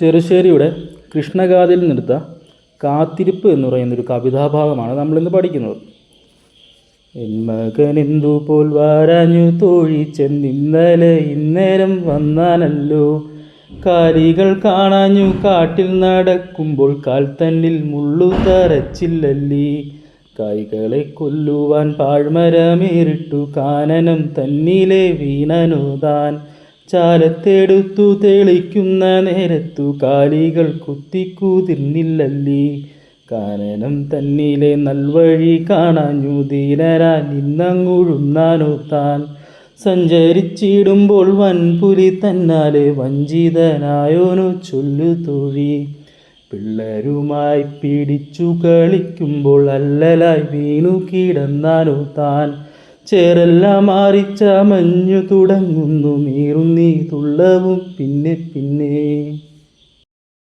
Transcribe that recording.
ചെറുശ്ശേരിയുടെ കൃഷ്ണഗാഥയിൽ നിർത്ത കാത്തിരിപ്പ് എന്ന് പറയുന്നൊരു കവിതാഭാഗമാണ് നമ്മളിന്ന് പഠിക്കുന്നത്. എൻ മകനെന്തു പോൽ വാരാഞ്ഞു തോഴി ഇന്നലെ ഇന്നേരം വന്നാനല്ലോ. കാലികൾ കാണാഞ്ഞു കാട്ടിൽ നടക്കുമ്പോൾ കാൽ തന്നിൽ മുള്ളു തറച്ചില്ലല്ലി. കായികളെ കൊല്ലുവാൻ പാഴ്മരമേറിട്ടു കാനനം തന്നിലെ വീണനോ താൻ. ചാലത്തെടുത്തു തെളിക്കുന്ന നേരത്തു കാലികൾ കുത്തിക്കൂതിർന്നില്ലല്ലേ. കാനനം തന്നിലെ നൽവഴി കാണാഞ്ഞു ധീരരാ നിന്നങ്ങുഴുന്നാനോ താൻ. സഞ്ചരിച്ചിടുമ്പോൾ വൻപുലി തന്നാലെ വഞ്ചിതനായോനോ ചൊല്ലു തൊഴി. പിള്ളരുമായി പിടിച്ചു കളിക്കുമ്പോൾ അല്ലലായി വീണു കിടന്നാനോ താൻ. ചേരെല്ലാം മാറിച്ച മഞ്ഞു തുടങ്ങുന്നു. മീറുന്നീ തുള്ളവും പിന്നെ പിന്നെ.